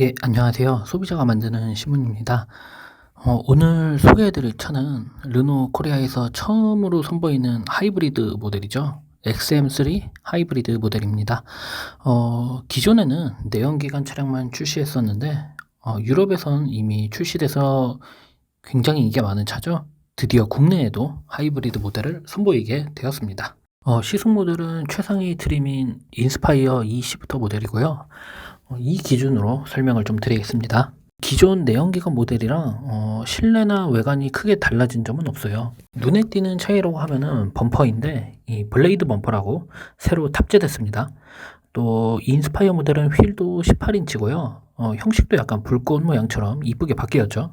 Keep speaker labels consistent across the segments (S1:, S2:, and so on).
S1: 예, 안녕하세요. 소비자가 만드는 신문입니다. 어, 오늘 소개해드릴 차는 르노 코리아에서 처음으로 선보이는 하이브리드 모델이죠. XM3 하이브리드 모델입니다. 어, 기존에는 내연기관 차량만 출시했었는데, 어, 유럽에선 이미 출시돼서 굉장히 인기가 많은 차죠. 드디어 국내에도 하이브리드 모델을 선보이게 되었습니다. 어, 시승 모델은 최상위 트림인 인스파이어 20부터 모델이고요. 어, 이 기준으로 설명을 좀 드리겠습니다. 기존 내연기관 모델이랑 어, 실내나 외관이 크게 달라진 점은 없어요. 눈에 띄는 차이라고 하면은 범퍼인데 이 블레이드 범퍼라고 새로 탑재됐습니다. 또 인스파이어 모델은 휠도 18인치고요. 어, 형식도 약간 불꽃 모양처럼 이쁘게 바뀌었죠.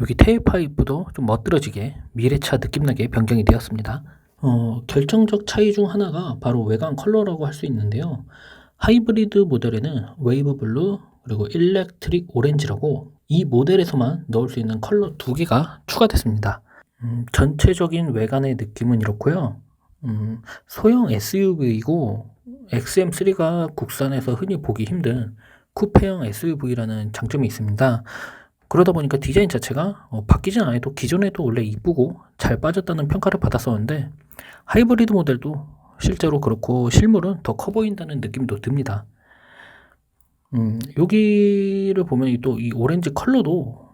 S1: 여기 테일 파이프도 좀 멋들어지게 미래차 느낌나게 변경이 되었습니다. 어, 결정적 차이 중 하나가 바로 외관 컬러라고 할 수 있는데요. 하이브리드 모델에는 웨이브 블루 그리고 일렉트릭 오렌지라고 이 모델에서만 넣을 수 있는 컬러 두 개가 추가됐습니다. 음, 전체적인 외관의 느낌은 이렇고요. 음, 소형 SUV이고 XM3가 국산에서 흔히 보기 힘든 쿠페형 SUV라는 장점이 있습니다. 그러다 보니까 디자인 자체가 어, 바뀌진 않아도 기존에도 원래 이쁘고 잘 빠졌다는 평가를 받았었는데 하이브리드 모델도 실제로 그렇고 실물은 더 커 보인다는 느낌도 듭니다. 음, 여기를 보면 또 이 오렌지 컬러도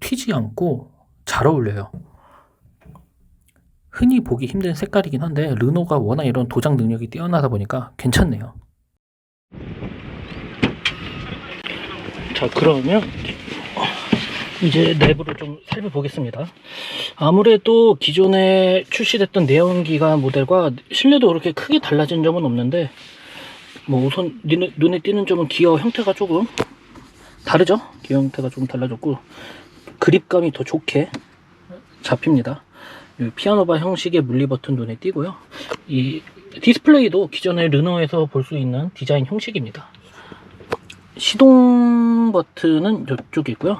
S1: 튀지 않고 잘 어울려요. 흔히 보기 힘든 색깔이긴 한데 르노가 워낙 이런 도장 능력이 뛰어나다 보니까 괜찮네요. 자 그러면 이제 내부를 좀 살펴보겠습니다. 아무래도 기존에 출시됐던 내연기관 모델과 실내도 그렇게 크게 달라진 점은 없는데 뭐 우선 눈에, 띄는 점은 기어 형태가 조금 다르죠? 기어 형태가 조금 달라졌고 그립감이 더 좋게 잡힙니다. 이 피아노바 형식의 물리 버튼 눈에 띄고요. 이 디스플레이도 기존의 르노에서 볼 수 있는 디자인 형식입니다. 시동 버튼은 이쪽에 있고요.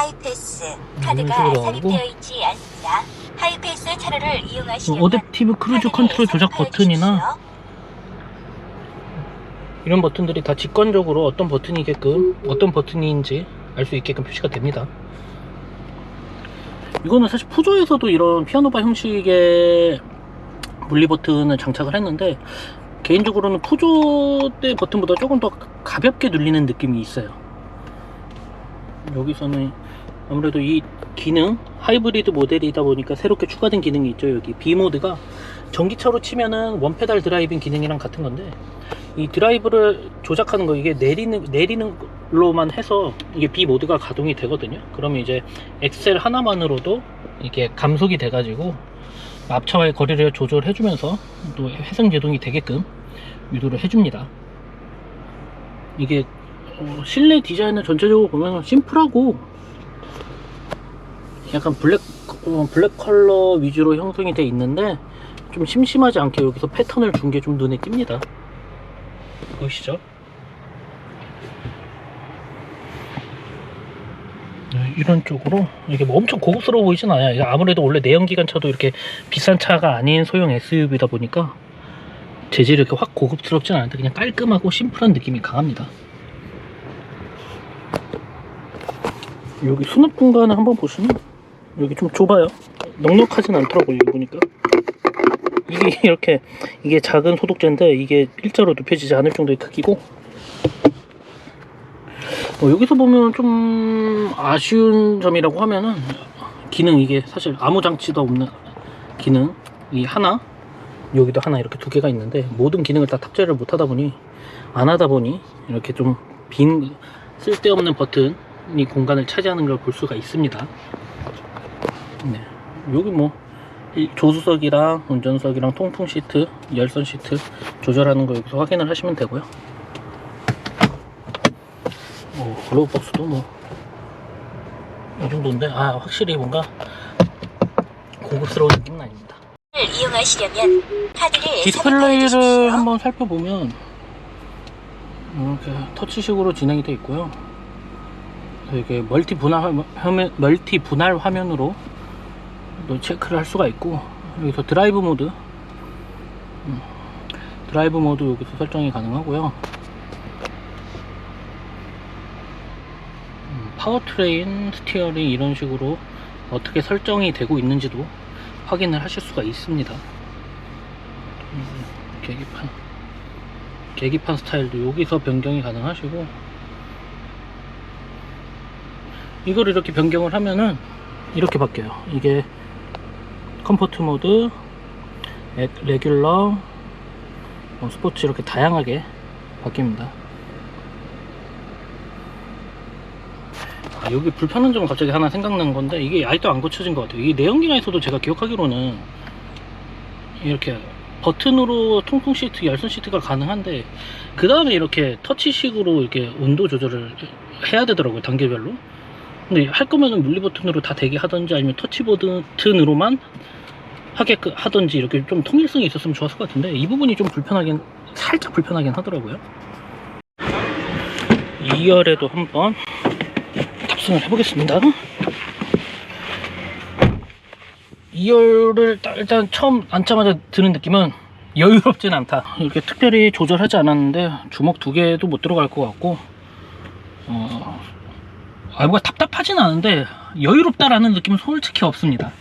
S2: 하이패스
S1: 이런
S2: 카드가
S1: 식으로
S2: 삽입되어 있지 않습니다. 하이패스 차로를 이용하시려면
S1: 어댑티브 크루즈
S2: 카드를
S1: 컨트롤 조작
S2: 삽입하여
S1: 버튼이나
S2: 주십시오.
S1: 이런 버튼들이 다 직관적으로 어떤 버튼이게끔 어떤 버튼인지 알 수 있게끔 표시가 됩니다. 이거는 사실 푸조에서도 이런 피아노바 형식의 물리 버튼을 장착을 했는데 개인적으로는 푸조 때 버튼보다 조금 더 가볍게 눌리는 느낌이 있어요. 여기서는 아무래도 이 기능 하이브리드 모델이다 보니까 새롭게 추가된 기능이 있죠. 여기 B 모드가 전기차로 치면은 원페달 드라이빙 기능이랑 같은 건데 이 드라이브를 조작하는 거 이게 내리는 내리는 걸로만 해서 이게 B 모드가 가동이 되거든요. 그러면 이제 엑셀 하나만으로도 이게 감속이 돼 가지고 앞차와의 거리를 조절해 주면서 또 회생 제동이 되게끔 유도를 해줍니다. 이게 어, 실내 디자인은 전체적으로 보면 심플하고 약간 블랙 어, 블랙 컬러 위주로 형성이 돼 있는데 좀 심심하지 않게 여기서 패턴을 준 게 좀 눈에 띕니다. 보이시죠? 네, 이런 쪽으로 이게 뭐 엄청 고급스러워 보이진 않아요. 아무래도 원래 내연기관 차도 이렇게 비싼 차가 아닌 소형 SUV다 보니까 재질이 이렇게 확 고급스럽진 않은데 그냥 깔끔하고 심플한 느낌이 강합니다. 여기 수납 공간을 한번 보시면 여기 좀 좁아요. 넉넉하진 않더라고요. 보니까. 이게 이렇게 이게 작은 소독제인데 이게 일자로 눕혀지지 않을 정도의 크기고 어, 여기서 보면 좀 아쉬운 점이라고 하면은 기능 이게 사실 아무 장치도 없는 기능 이 하나 여기도 하나 이렇게 두 개가 있는데 모든 기능을 다 탑재를 못 하다 보니 안 하다 보니 이렇게 좀 빈 쓸데없는 버튼 이 공간을 차지하는 걸 볼 수가 있습니다. 네. 여기 뭐이 조수석이랑 운전석이랑 통풍 시트, 열선 시트 조절하는 거 여기서 확인을 하시면 되고요. 뭐 글로브 박스도 뭐 이 정도인데 아 확실히 뭔가 고급스러운 느낌은 아닙니다.
S2: 이용하시려면 카드를
S1: 디스플레이를. 한번 살펴보면 이렇게 터치식으로 진행이 되어 있고요. 이게 멀티 분할 화면, 멀티 분할 화면으로 또 체크를 할 수가 있고 여기서 드라이브 모드 음, 드라이브 모드 여기서 설정이 가능하고요. 음, 파워트레인, 스티어링 이런 식으로 어떻게 설정이 되고 있는지도 확인을 하실 수가 있습니다. 음, 계기판, 계기판 스타일도 여기서 변경이 가능하시고 이걸 이렇게 변경을 하면은 이렇게 바뀌어요. 이게 컴포트 모드, 에- 레귤러, 뭐 스포츠 이렇게 다양하게 바뀝니다. 아, 여기 불편한 점 갑자기 하나 생각난 건데 이게 아직도 안 고쳐진 것 같아요. 이 내연기관에서도 제가 기억하기로는 이렇게 버튼으로 통풍 시트, 열선 시트가 가능한데 그 다음에 이렇게 터치식으로 이렇게 온도 조절을 해야 되더라고요 단계별로. 근데 할 거면은 물리 버튼으로 다 되게 하던지 아니면 터치 버튼으로만 하게끔 하던지 이렇게 좀 통일성이 있었으면 좋았을 것 같은데 이 부분이 좀 불편하긴 살짝 불편하긴 하더라고요. 2열에도 한번 탑승을 해보겠습니다. 2열을 일단 처음 앉자마자 드는 느낌은 여유롭진 않다. 이렇게 특별히 조절하지 않았는데 주먹 두 개도 못 들어갈 것 같고 어, 아, 뭐가 답답하진 않은데 여유롭다라는 느낌은 솔직히 없습니다.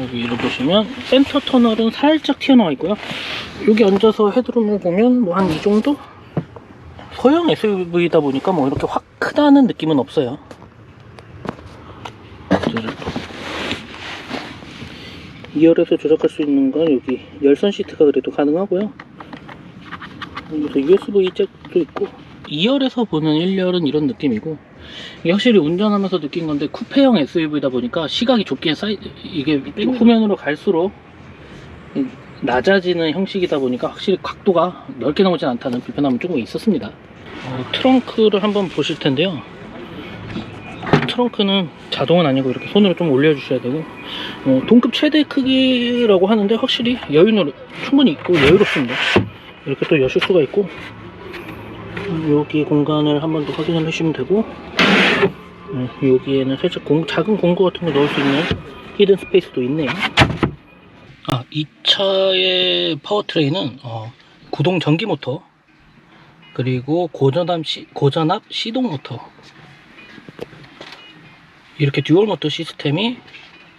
S1: 여기 이렇게 보시면 센터 터널은 살짝 튀어나와 있고요. 여기 앉아서 헤드룸을 보면 뭐 한 이 정도? 소형 SUV다 보니까 뭐 이렇게 확 크다는 느낌은 없어요. 2열에서 조작할 수 있는 건 여기 열선 시트가 그래도 가능하고요. 여기서 USB 잭도 있고 2열에서 보는 1열은 이런 느낌이고 이게 확실히 운전하면서 느낀 건데 쿠페형 SUV다 보니까 시각이 좁게 사이 이게 후면으로 갈수록 이 낮아지는 형식이다 보니까 확실히 각도가 넓게 나오진 않다는 불편함은 조금 있었습니다. 어, 트렁크를 한번 보실 텐데요. 트렁크는 자동은 아니고 이렇게 손으로 좀 올려주셔야 되고 어, 동급 최대 크기라고 하는데 확실히 여유는 충분히 있고 여유롭습니다. 이렇게 또 여실 수가 있고 여기 공간을 한 번 더 확인을 해주시면 되고 어, 여기에는 살짝 공- 작은 공구 같은 거 넣을 수 있는 히든 스페이스도 있네요. 아, 이 차의 파워트레인은 어, 구동 전기 모터 그리고 고전압, 시, 고전압 시동 모터 이렇게 듀얼 모터 시스템이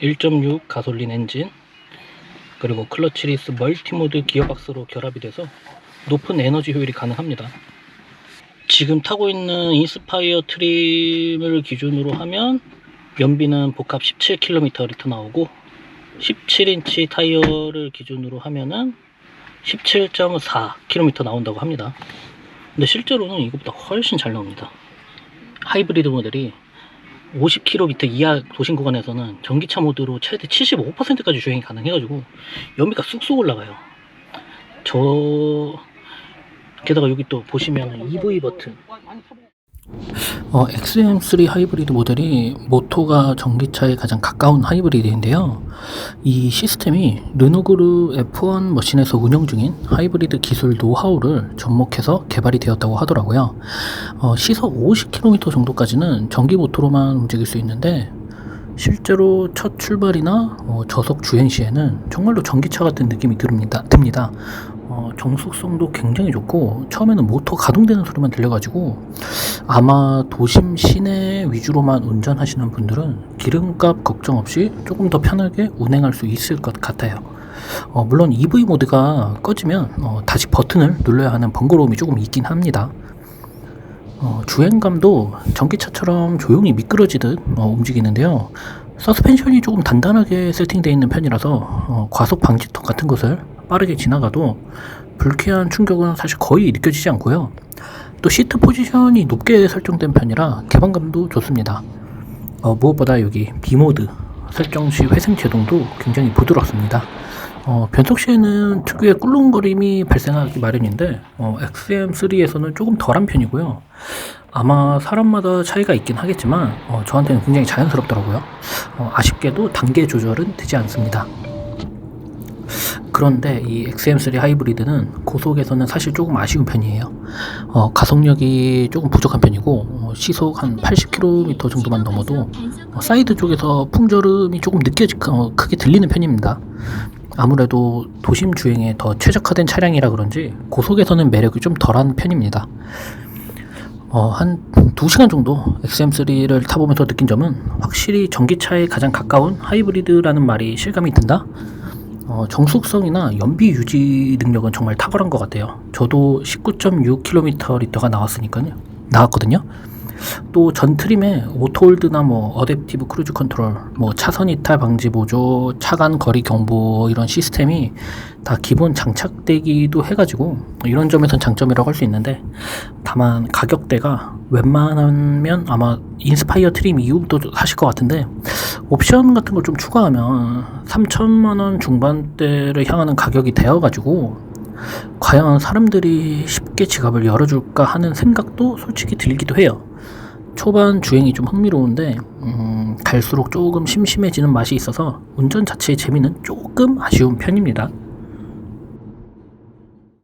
S1: 1.6 가솔린 엔진 그리고 클러치리스 멀티모드 기어박스로 결합이 돼서 높은 에너지 효율이 가능합니다. 지금 타고 있는 인스파이어 트림을 기준으로 하면 연비는 복합 17km 리터 나오고 17인치 타이어를 기준으로 하면은 17.4km 나온다고 합니다. 근데 실제로는 이것보다 훨씬 잘 나옵니다. 하이브리드 모델이 50km 이하 도심 구간에서는 전기차 모드로 최대 75%까지 주행이 가능해가지고 연비가 쑥쑥 올라가요. 저 게다가 여기 또 보시면 EV 버튼 어, XM3 하이브리드 모델이 모토가 전기차에 가장 가까운 하이브리드인데요. 이 시스템이 르노그룹 F1 머신에서 운영 중인 하이브리드 기술 노하우를 접목해서 개발이 되었다고 하더라고요. 어, 시속 50km 정도까지는 전기 모토로만 움직일 수 있는데 실제로 첫 출발이나 어, 저속 주행 시에는 정말로 전기차 같은 느낌이 듭니다. 듭니다. 어, 정숙성도 굉장히 좋고 처음에는 모터 가동되는 소리만 들려가지고 아마 도심 시내 위주로만 운전하시는 분들은 기름값 걱정 없이 조금 더 편하게 운행할 수 있을 것 같아요. 어, 물론 EV 모드가 꺼지면 어, 다시 버튼을 눌러야 하는 번거로움이 조금 있긴 합니다. 어, 주행감도 전기차처럼 조용히 미끄러지듯 어, 움직이는데요. 서스펜션이 조금 단단하게 세팅되어 있는 편이라서 어, 과속 방지턱 같은 것을 빠르게 지나가도 불쾌한 충격은 사실 거의 느껴지지 않고요. 또 시트 포지션이 높게 설정된 편이라 개방감도 좋습니다. 어, 무엇보다 여기 B모드 설정 시 회생 제동도 굉장히 부드럽습니다. 어, 변속 시에는 특유의 꿀렁거림이 발생하기 마련인데 어, XM3에서는 조금 덜한 편이고요. 아마 사람마다 차이가 있긴 하겠지만 어, 저한테는 굉장히 자연스럽더라고요. 어, 아쉽게도 단계 조절은 되지 않습니다. 그런데 이 XM3 하이브리드는 고속에서는 사실 조금 아쉬운 편이에요. 어, 가속력이 조금 부족한 편이고 어, 시속 한 80km 정도만 넘어도 어, 사이드 쪽에서 풍절음이 조금 느껴지 어, 크게 들리는 편입니다. 아무래도 도심 주행에 더 최적화된 차량이라 그런지 고속에서는 매력이 좀 덜한 편입니다. 어, 한 2시간 정도 XM3를 타보면서 느낀 점은 확실히 전기차에 가장 가까운 하이브리드라는 말이 실감이 든다? 어, 정숙성이나 연비 유지 능력은 정말 탁월한 것 같아요. 저도 19.6km/L가 나왔으니까요. 나왔거든요. 또 전 트림에 오토홀드나 뭐 어댑티브 크루즈 컨트롤, 뭐 차선 이탈 방지 보조, 차간 거리 경보 이런 시스템이 다 기본 장착되기도 해가지고 이런 점에선 장점이라고 할 수 있는데 다만 가격대가 웬만하면 아마 인스파이어 트림 이후부터 사실 것 같은데 옵션 같은 걸 좀 추가하면 3천만 원 중반대를 향하는 가격이 되어가지고 과연 사람들이 쉽게 지갑을 열어줄까 하는 생각도 솔직히 들기도 해요. 초반 주행이 좀 흥미로운데 음, 갈수록 조금 심심해지는 맛이 있어서 운전 자체의 재미는 조금 아쉬운 편입니다.